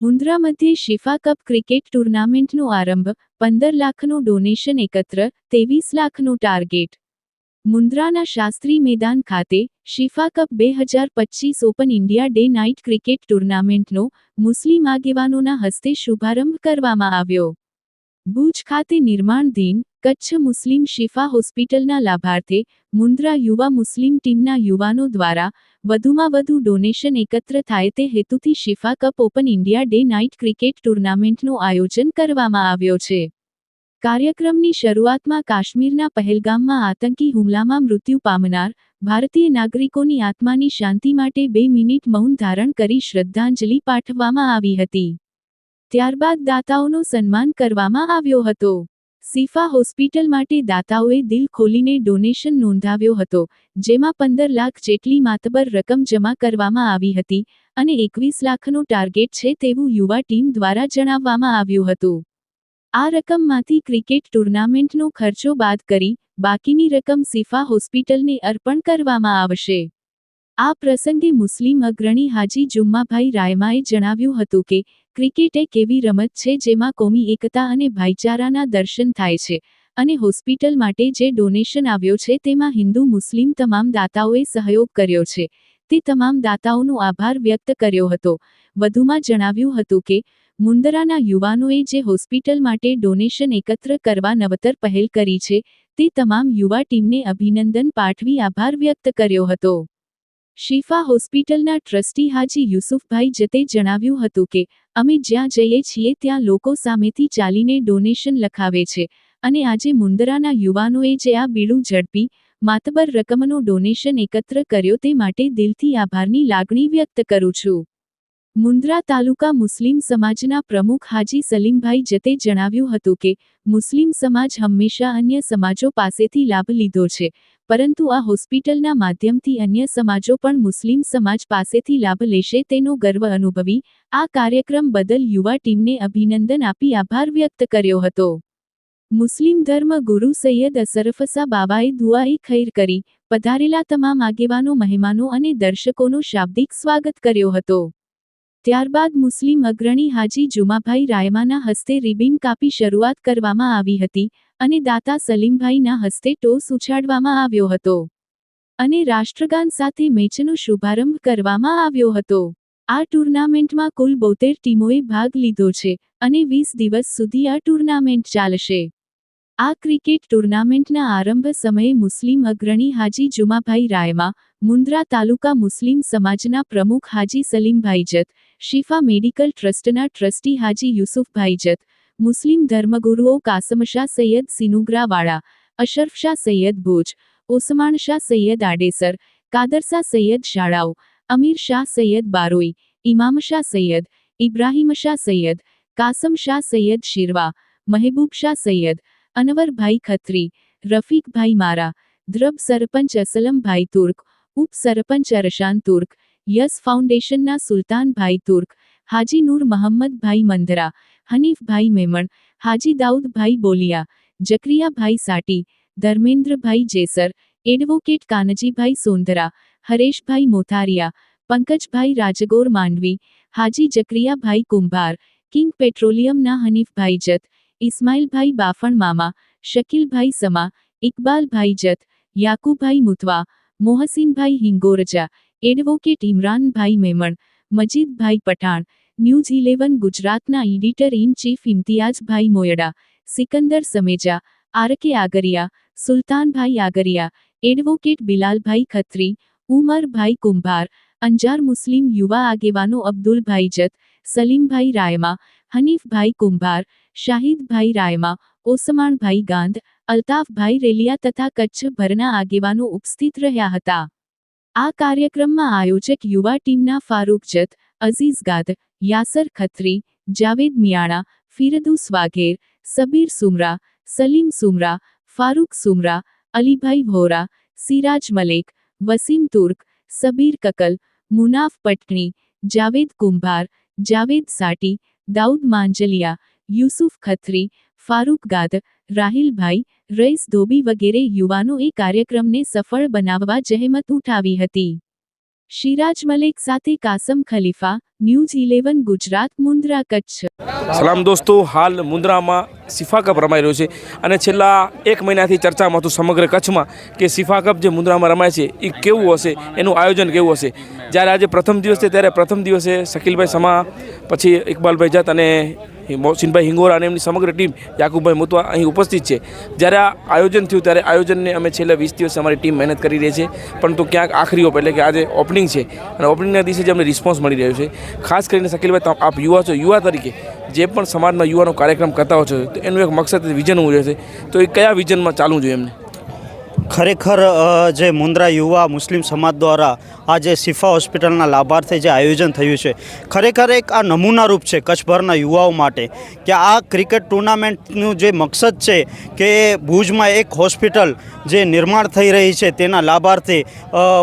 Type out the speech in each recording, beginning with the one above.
મુન્દ્રા મધ્યે Shifa cup cricket ટુર્નામેન્ટનો આરંભ પંદર લાખનું ડોનેશન એકત્ર, ત્રેવીસ લાખનું ટાર્ગેટ. મુન્દ્રાના શાસ્ત્રી મેદાન ખાતે શિફા કપ બે હજાર પચીસ open India day night cricket ટુર્નામેન્ટનો મુસ્લિમ આગેવાનોના હસ્તે શુભારંભ કરવામાં આવ્યો. ભુજ ખાતે નિર્માણધીન કચ્છ મુસ્લિમ શિફા હોસ્પિટલના લાભાર્થે મુન્દ્રા યુવા મુસ્લિમ ટીમના યુવાનો દ્વારા વધુમાં વધુ ડોનેશન એકત્ર થાય તે હેતુથી Shifa cup open India day night cricket ટુર્નામેન્ટનું આયોજન કરવામાં આવ્યો છે. કાર્યક્રમની શરૂઆતમાં કાશ્મીરના પહેલગામમાં આતંકી હુમલામાં મૃત્યુ પામનાર ભારતીય નાગરિકોની આત્માની શાંતિ માટે બે મિનિટ મૌન ધારણ કરી શ્રદ્ધાંજલિ પાઠવવામાં આવી હતી. ત્યારબાદ દાતાઓનો સન્માન કરવામાં આવ્યો હતો. સિફા હોસ્પિટલ માટે દાતાઓએ દિલ ખોલીને ડોનેશન નોંધાવ્યો હતો, જેમાં પંદર લાખ જેટલી માતબર રકમ જમા કરવામાં આવી હતી અને એકવીસ લાખનો ટાર્ગેટ છે તેવું યુવા ટીમ દ્વારા જણાવવામાં આવ્યું હતું. આ રકમમાંથી ક્રિકેટ ટુર્નામેન્ટનો ખર્ચો બાદ કરી બાકીની રકમ સિફા હોસ્પિટલને અર્પણ કરવામાં આવશે. આ પ્રસંગે મુસ્લિમ અગ્રણી હાજી જુમ્માભાઈ રાયમાએ જણાવ્યું હતું કે, ક્રિકેટ એક એવી રમત છે જેમાં કોમી એકતા અને ભાઈચારાના દર્શન થાય છે, અને હોસ્પિટલ માટે જે ડોનેશન આવ્યો છે તેમાં હિન્દુ મુસ્લિમ તમામ દાતાઓએ સહયોગ કર્યો છે. તે તમામ દાતાઓનો આભાર વ્યક્ત કર્યો હતો. વધુમાં જણાવ્યું હતું કે, મુંદરાના યુવાનોએ જે હોસ્પિટલ માટે ડોનેશન એકત્ર કરવા નવતર પહેલ કરી છે, તે તમામ યુવા ટીમને અભિનંદન પાઠવી આભાર વ્યક્ત કર્યો હતો. શિફા હોસ્પિટલના ટ્રસ્ટી હાજી યુસુફભાઈ જતે જણાવ્યું હતું કે, અમે જ્યાં જઈએ છીએ ત્યાં લોકો સામેથી ચાલીને ડોનેશન લખાવે છે અને આજે મુંદરાના યુવાનોએ જે આ બીડું ઝડપી, માતબર રકમનો ડોનેશન એકત્ર કર્યો તે માટે દિલથી આભારની લાગણી વ્યક્ત કરું છું. મુંદ્રા તાલુકા મુસ્લિમ સમાજના પ્રમુખ હાજી સલીમભાઈ જતે જણાવ્યું હતું કે, મુસ્લિમ સમાજ હંમેશા અન્ય સમાજો પાસેથી લાભ લીધો છે પરંતુ આ હોસ્પિટલના માધ્યમથી અન્ય સમાજો પણ મુસ્લિમ સમાજ પાસેથી લાભ લેશે તેનો ગર્વ અનુભવી, આ કાર્યક્રમ બદલ યુવા ટીમને અભિનંદન આપી આભાર વ્યક્ત કર્યો હતો. મુસ્લિમ ધર્મ ગુરુ સૈયદ અસરફસા બાબાએ દુઆએ ખૈર કરી, પધારેલા તમામ આગેવાનો, મહેમાનો અને દર્શકોનો શાબ્દિક સ્વાગત કર્યો હતો. ત્યારબાદ મુસ્લિમ અગ્રણી હાજી જુમાભાઈ રાયમાના હસ્તે રિબિન કાપી શરૂઆત કરવામાં આવી હતી અને દાતા સલીમભાઈના હસ્તે ટોસ ઉછાડવામાં આવ્યો હતો. અને રાષ્ટ્રગાન સાથે મેચનો શુભારંભ કરવામાં આવ્યો હતો. આ ટુર્નામેન્ટમાં કુલ બોતેર ટીમોએ ભાગ લીધો છે અને વીસ દિવસ સુધી આ ટુર્નામેન્ટ ચાલશે. આ ક્રિકેટ ટુર્નામેન્ટના આરંભ સમયે મુસ્લિમ અગ્રણી હાજી જુમાભાઈ રાયમા, મુન્દ્રા તાલુકા મુસ્લિમ સમાજના પ્રમુખ હાજી સલીમભાઈ જત, શિફા મેડિકલ ટ્રસ્ટના ટ્રસ્ટી હાજી યુસુફભાઈ જત મુસ્લિમ ધર્મગુરુઓ કાસમશાહ સૈયદ સિનુગ્રાવાળા અશરફશાહ સૈયદ ભુજ ઓસમાણ શાહ સૈયદ આડેસર કાદરસા સૈયદ શાળાઓ અમીર શાહ સૈયદ બારોઈ ઇમામ શાહ સૈયદ ઇબ્રાહિમ શાહ સૈયદ કાસમ શાહ સૈયદ શિરવા મહેબૂબ શાહ સૈયદ અનવરભાઈ ખત્રી રફીકભાઈ મારા દ્રબ સરપંચ અસલમભાઈ તુર્ક ઉપ સરપંચ અરશાન તુર્ક યસ ફાઉન્ડેશનના સુલતાનભાઈ તુર્ક હાજી નૂર મહમ્મદભાઈ મંદરા હનીફભાઈ મેમણ, હાજી દાઉદભાઈ બોલિયા, જકરિયાભાઈ સાટી, ધર્મેન્દ્રભાઈ જેસર, એડવોકેટ કાનજીભાઈ સોંદરા હરેશભાઈ મોથારિયા, પંકજભાઈ રાજગોર માંડવી, હાજી જકરિયાભાઈ કુંભાર, કિંગ પેટ્રોલિયમના હનીફભાઈ જત, ઇસ્માઇલભાઈ બાફણ મામા, Shakilbhai Sama, Iqbalbhai Jat, Yakubhai Mutva Mohsinbhai Hingorja, advocate Imranbhai Memon, Majidbhai Pathan news eleven ગુજરાતના editor in chief Imtiyazbhai Moyda, Sikandar Sameja RK Agariya, Sultanbhai Agariya, advocate Bilalbhai Khatri, Umarbhai Kumbhar, Anjar મુસ્લિમ યુવા આગેવાનો અબ્દુલભાઈ જત, સલીમભાઈ રાયમા, હનીફભાઈ કુંભાર, શાહિદભાઈ રાયમા ઓસમાણભાઈ ગાંધ, અલ્તાફભાઈ રેલિયા તથા કચ્છભરના આગેવાનો ઉપસ્થિત રહ્યા હતા. આ કાર્યક્રમમાં આયોજક યુવા ટીમના ફારૂક જત, અઝીઝ ગાદ યાસર ખત્રી જાવેદ મિયાણા ફિરદુસ વાઘેર સબીર સુમરા સલીમ સુમરા ફારૂક સુમરા અલીભાઈ વોરા સિરાજ મલેક વસીમ તુર્ક સબીર કકલ મુનાફ પટણી જાવેદ કુંભાર જાવેદ સાટી દાઉદ માંજલિયા યુસુફ ખત્રી ફારૂક ગાદ રાહિલભાઈ રઈસ ધોબી વગેરે યુવાનોએ કાર્યક્રમને સફળ બનાવવા જહેમત ઉઠાવી હતી શિરાજ મલિક સાથે કાસમ ખલીફા, ન્યૂઝ ઇલેવન ગુજરાત, મુન્દ્રા કચ્છ. સલામ દોસ્તો, હાલ મુન્દ્રામાં સિફા કપ રમાઈ રહ્યો છે અને છેલ્લા એક મહિનાથી ચર્ચામાં હતું સમગ્ર કચ્છમાં કે સિફા કપ જે મુન્દ્રામાં રમાય છે એ કેવું હશે? એનું આયોજન કેવું હશે? જ્યારે આજે પ્રથમ દિવસ છે ત્યારે પ્રથમ દિવસે શકીલભાઈ સમા, પછી ઇકબાલભાઈ જત અને મોહસિનભાઈ હિંગોરા અને એમની સમગ્ર ટીમ યાકુબભાઈ મુતવા અહીં ઉપસ્થિત છે. જ્યારે આ આયોજન થયું ત્યારે આયોજનને અમે છેલ્લા વીસ દિવસ અમારી ટીમ મહેનત કરી રહી છે, પરંતુ ક્યાંક આખરી ઓપ એટલે કે આજે ઓપનિંગ છે. અને ઓપનિંગના દિવસે જે અમને રિસ્પોન્સ મળી રહ્યો છે. ખાસ કરીને શકીલભાઈ આપ યુવા છો, યુવા તરીકે જે પણ સમાજના યુવાનો કાર્યક્રમ કરતા હો છો, તો એનું એક મકસદ, વિઝન હોવું છે તો એ કયા વિઝનમાં ચાલવું જોઈએ એમને? ખરેખર જે મુન્દ્રા યુવા મુસ્લિમ સમાજ દ્વારા આ જે સિફા હોસ્પિટલના લાભાર્થે જે આયોજન થયું છે, ખરેખર એક આ નમૂનારૂપ છે કચ્છભરના યુવાઓ માટે કે આ ક્રિકેટ ટુર્નામેન્ટનું જે મકસદ છે કે ભુજમાં એક હોસ્પિટલ જે નિર્માણ થઈ રહી છે તેના લાભાર્થે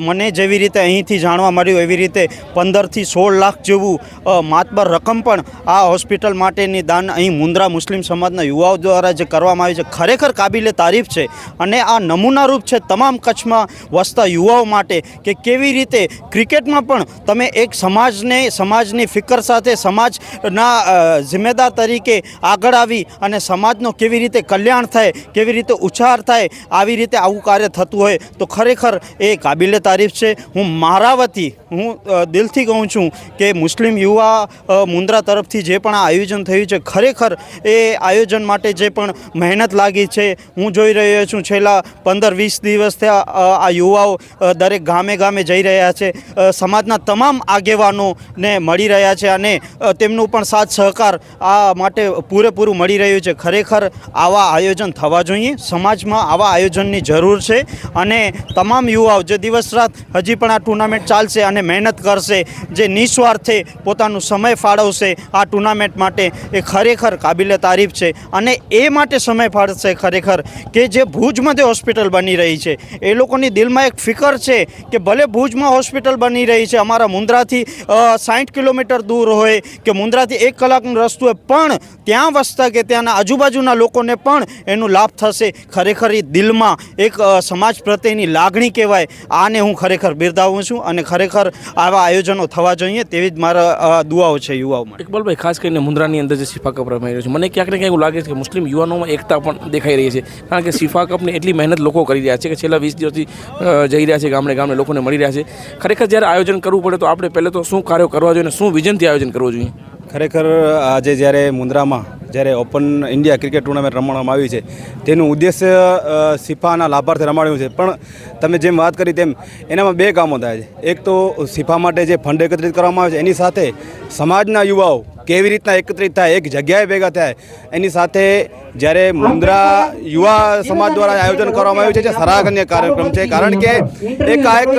મને જેવી રીતે અહીંથી જાણવા મળ્યું એવી રીતે પંદરથી સોળ લાખ જેવું માતબર રકમ પણ આ હોસ્પિટલ માટેની દાન અહીં મુન્દ્રા મુસ્લિમ સમાજના યુવાઓ દ્વારા જે કરવામાં આવી છે, ખરેખર કાબિલે તારીફ છે અને આ નમૂનારૂપ છે તમામ કચ્છમાં વસતા યુવાઓ માટે કે કેવી રીતે ક્રિકેટમાં પણ તમે એક સમાજને, સમાજની ફિકર સાથે, સમાજના જિમ્મેદાર તરીકે આગળ આવી અને સમાજનો કેવી રીતે કલ્યાણ થાય, કેવી રીતે ઉછાર થાય, આવી રીતે આવું કાર્ય થતું હોય, તો ખરેખર એ કાબિલે તારીફ છે. હું મારા વતી હું દિલથી કહું છું કે મુસ્લિમ યુવા મુન્દ્રા તરફથી જે પણ આ આયોજન થયું છે, ખરેખર એ આયોજન માટે જે પણ મહેનત લાગી છે, હું જોઈ રહ્યો છું. છેલ્લા પંદર વીસ દિવસથી આ યુવાઓ દરેક ગામે ગામે જઈ રહ્યા છે. સમાજના તમામ આગેવાનોને મળી રહ્યા છે અને તેમનું પણ સાથ, સહકાર આ માટે પૂરેપૂરું મળી રહ્યું છે. ખરેખર આવા આયોજન થવા જોઈએ. સમાજમાં આવા આયોજનની જરૂર છે અને તમામ યુવાઓ જે દિવસ રાત હજી પણ આ ટુર્નામેન્ટ ચાલશે અને મહેનત કરશે, જે નિસ્વાર્થે પોતાનું સમય ફાળવશે, આ ટુર્નામેન્ટ માટે એ ખરેખર કાબિલે તારીફ છે. અને એ માટે સમય ફાળવશે ખરેખર કે જે ભુજમાં જે હોસ્પિટલ બની રહી છે. એ લોકોની દિલમાં એક ફિકર છે કે ભલે ભુજમાં હોસ્પિટલ બની રહી છે, અમારા મુંદ્રાથી સાઠ કિલોમીટર દૂર હોય કે મુંદ્રાથી એક કલાકનો રસ્તો હોય, પણ ત્યાં વસતા કે ત્યાંના આજુબાજુના લોકોને પણ એનો લાભ થશે. ખરેખર એ દિલમાં એક સમાજ પ્રત્યેની લાગણી કહેવાય. આને હું ખરેખર બિરદાવું છું અને ખરેખર આવા આયોજનો થવા જોઈએ તેવી જ મારા દુઆઓ છે યુવાઓ માટે. ઇકબાલભાઈ, ખાસ કરીને મુંદ્રાની અંદર જે શિફા કપ રમાઈ રહ્યો છે, મને ક્યાંક ને ક્યાંક એવું લાગે છે કે મુસ્લિમ યુવાનોમાં એકતા પણ દેખાઈ રહી છે. કારણ કે શિફા કપની એટલી મહેનત લોકો કરી રહ્યા છે કે છેલ્લા વીસ દિવસથી જઈ રહ્યા છે ગામડે ગામડે લોકોને મળી રહ્યા છે. ખરેખર જ્યારે આયોજન કરવું પડે તો આપણે પહેલાં તો શું કાર્યો કરવા જોઈએ અને શું વિઝનથી આયોજન કરવું જોઈએ? ખરેખર આજે જ્યારે મુન્દ્રામાં, જ્યારે ઓપન ઇન્ડિયા ક્રિકેટ ટુર્નામેન્ટ રમવામાં આવી છે, તેનું ઉદ્દેશ્ય સિફાના લાભાર્થે રમાડ્યું છે. પણ તમે જેમ વાત કરી તેમ એનામાં બે કામો થાય છે. એક તો સિફા માટે જે ફંડ એકત્રિત કરવામાં આવે છે, એની સાથે સમાજના યુવાઓ કેવી રીતના એકત્રિત થાય, એક જગ્યાએ ભેગા થાય, એની સાથે જ્યારે મુન્દ્રા યુવા સમાજ દ્વારા આયોજન કરવામાં આવ્યું છે, જે સરાહનીય કાર્યક્રમ છે. કારણ કે એક આ એક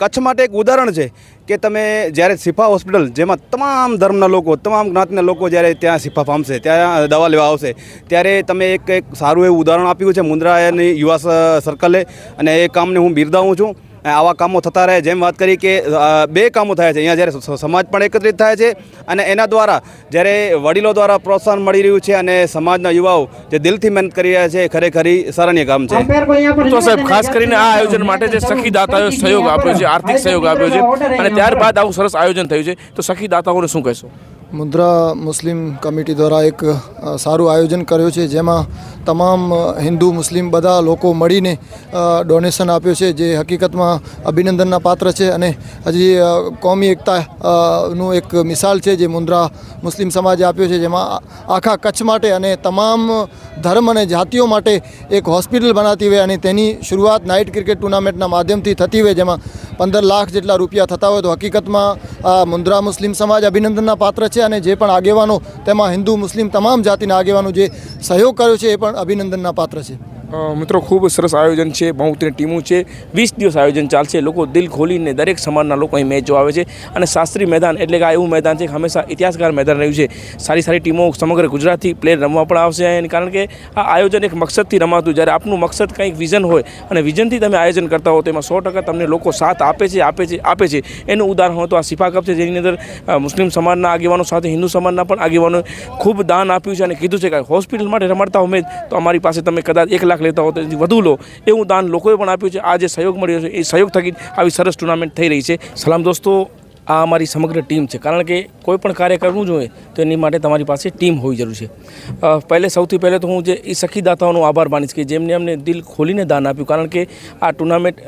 કચ્છ માટે એક ઉદાહરણ છે કે તમે જ્યારે સિફા હોસ્પિટલ, જેમાં તમામ ધર્મના લોકો, તમામ જ્ઞાતિના લોકો જ્યારે ત્યાં સિફા પામશે, ત્યાં દવા લેવા આવશે, ત્યારે તમે એક એક સારું એવું ઉદાહરણ આપ્યું છે મુન્દ્રાની યુવા સર્કલે. અને એ કામને હું બિરદાવું છું. આવા કામો થતા રહે. જેમ વાત કરી કે બે કામો થાય છે. અહીંયા જ્યારે સમાજ પણ એકત્રિત થાય છે અને એના દ્વારા જ્યારે વડીલો દ્વારા પ્રોત્સાહન મળી રહ્યું છે અને સમાજના યુવાઓ જે દિલથી મહેનત કરી રહ્યા છે ખરેખર ઈ સરાહનીય કામ છે. તો સાહેબ ખાસ કરીને આ આયોજન માટે જે સખીદાતાઓ સહયોગ આપ્યો છે આર્થિક સહયોગ આપ્યો છે અને ત્યારબાદ આવું સરસ આયોજન થયું છે. તો સખીદાતાઓને શું કહેશો? મુદ્રા મુસ્લિમ કમિટી દ્વારા એક સારું આયોજન કર્યું છે, જેમાં તમામ હિન્દુ, મુસ્લિમ બધા લોકો મળીને ડોનેશન આપ્યું છે, જે હકીકતમાં અભિનંદનના પાત્ર છે અને હજી કોમી એકતા નું એક મિસાલ છે, જે મુન્દ્રા મુસ્લિમ સમાજે આપ્યો છે, જેમાં આખા કચ્છ માટે અને તમામ ધર્મ અને જાતિઓ માટે એક હોસ્પિટલ બનાવતી હોય અને તેની શરૂઆત નાઇટ ક્રિકેટ ટુર્નામેન્ટના માધ્યમથી થતી હોય, જેમાં પંદર લાખ જેટલા રૂપિયા થતા હોય, તો હકીકતમાં આ મુન્દ્રા મુસ્લિમ સમાજ અભિનંદનના પાત્ર છે અને જે પણ આગેવાનો તેમાં હિન્દુ, મુસ્લિમ તમામ જાતિના આગેવાનો જે સહયોગ કર્યો છે એ પણ અભિનંદનના પાત્ર છે. મિત્રો, ખૂબ સરસ આયોજન છે બહુતની ટીમો છે. વીસ દિવસ આયોજન ચાલશે. લોકો દિલ ખોલીને દરેક સમાજના લોકો અહીં મેચ જોવા આવે છે. અને શાસ્ત્રી મેદાન એટલે કે આ એવું મેદાન છે હંમેશા ઇતિહાસકાર મેદાન રહ્યું છે. સારી સારી ટીમો સમગ્ર ગુજરાતથી પ્લેયર રમવા પણ આવશે અહીં. કારણ કે આ આયોજન એક મકસદથી રમાતું. જ્યારે આપનું મકસદ કંઈક વિઝન હોય અને વિઝનથી તમે આયોજન કરતા હો, તો એમાં સો ટકા તમને લોકો સાથ આપે છે આપે છે આપે છે. એનું ઉદાહરણ હોય તો આ સિફા કપ છે, જેની અંદર મુસ્લિમ સમાજના આગેવાનો સાથે, હિન્દુ સમાજના પણ આગેવાનો ખૂબ દાન આપ્યું છે અને કીધું છે કે હોસ્પિટલ માટે રમાડતા મેચ તો અમારી પાસે તમે કદાચ એક લાખ લેતા હો તો વધુ લો. એવું દાન લોકોએ પણ આપ્યું છે. આ જે સહયોગ મળ્યો છે, એ સહયોગ થકી આવી સરસ ટુર્નામેન્ટ થઈ રહી છે. સલામ દોસ્તો. આ અમારી સમગ્ર ટીમ છે. કારણ કે કોઈ પણ કાર્ય કરવું જોઈએ તો એની માટે તમારી પાસે ટીમ હોવી જરૂર છે. પહેલે સૌથી પહેલે તો હું જે એ સખીદાતાઓનો આભાર માનીશ કે જેમને અમને દિલ ખોલીને દાન આપ્યું. કારણ કે આ ટુર્નામેન્ટ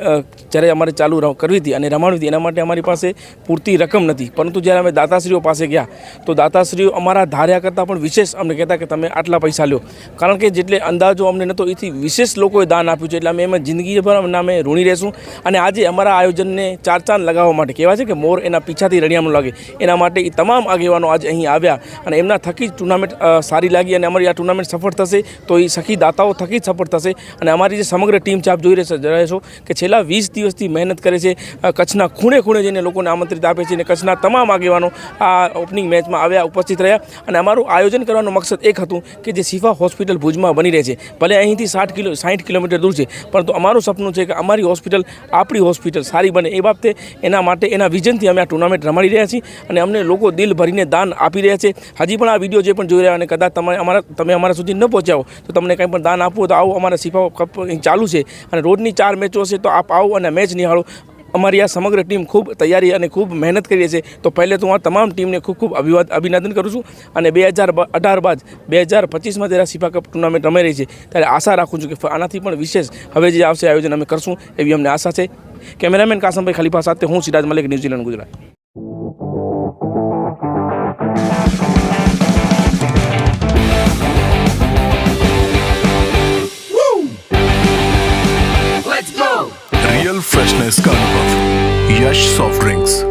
જ્યારે અમારે ચાલુ કરવી હતી અને રમાડવી હતી, એના માટે અમારી પાસે પૂરતી રકમ નથી પરંતુ જ્યારે અમે દાતાશ્રીઓ પાસે ગયા, તો દાતાશ્રીઓ અમારા ધાર્યા કરતાં પણ વિશેષ અમને કહેતા કે તમે આટલા પૈસા લ્યો. કારણ કે જેટલે અંદાજો અમને નહોતો એથી વિશેષ લોકોએ દાન આપ્યું છે. એટલે અમે એમાં જિંદગીભર અમને અમે ઋણી રહેશું. અને આજે અમારા આયોજનને ચાર ચાંદ લગાવવા માટે કહેવાય છે કે મોર એના પીછાથી રણિયામણું લાગે. એના માટે એ તમામ આગેવાનો આજે અહીં આવ્યા અને એમના થકી જ ટુર્નામેન્ટ સારી લાગી અને અમારી આ ટુર્નામેન્ટ સફળ થશે તો એ સખી દાતાઓ થકી જ સફળ થશે અને અમારી જે સમગ્ર ટીમ છે, આપ જોઈ રહેશો કે છેલ્લા વીસ દિવસથી મહેનત કરે છે કચ્છના ખૂણે ખૂણે જઈને લોકોને આમંત્રિત આપે છે અને કચ્છના તમામ આગેવાનો આ ઓપનિંગ મેચમાં આવ્યા, ઉપસ્થિત રહ્યા અને અમારું આયોજન કરવાનો મકસદ એક હતું કે જે સિફા હોસ્પિટલ ભુજમાં બની રહે છે. ભલે અહીંથી સાઠ કિલો સાઠ કિલોમીટર દૂર છે, પરંતુ અમારું સપનું છે કે અમારી હોસ્પિટલ આપણી હોસ્પિટલ સારી બને. એ બાબતે એના માટે, એના વિઝનથી અમે આ ટુર્નામેન્ટ રમાડી રહ્યા છીએ અને અમને લોકો દિલ ભરીને દાન આપી રહ્યા છે. હજી પણ આ વીડિયો જે પણ જોઈ રહ્યા અને કદાચ તમે અમારા તમે અમારા સુધી ન પહોંચાવો તો તમને કંઈ પણ દાન આપવું તો આવો અમારા સિફાઓ કપ ચાલુ છે. અને રોજની ચાર મેચો હશે તો આપ આવો અને મેચ નિહાળો. અમારી આ સમગ્ર ટીમ ખૂબ તૈયારી અને ખૂબ મહેનત કરી છે. તો પહેલે તો હું આ તમામ ટીમને ખૂબ ખૂબ અભિવાદ, અભિનંદન કરું છું અને બે હજાર અઢાર બાદ બે હજાર પચીસમાં જ્યારે સિફા કપ ટુર્નામેન્ટ રમાઈ રહી છે, ત્યારે આશા રાખું છું કે આનાથી પણ વિશેષ હવે જે આવશે આયોજન અમે કરશું એવી અમને આશા છે. કેમેરામેન કાસમભાઈ ખલીફા સાથે હું Siraj Malik New Zealand Gujarat real freshness का अनुभव यश सॉफ्ट ड्रिंक्स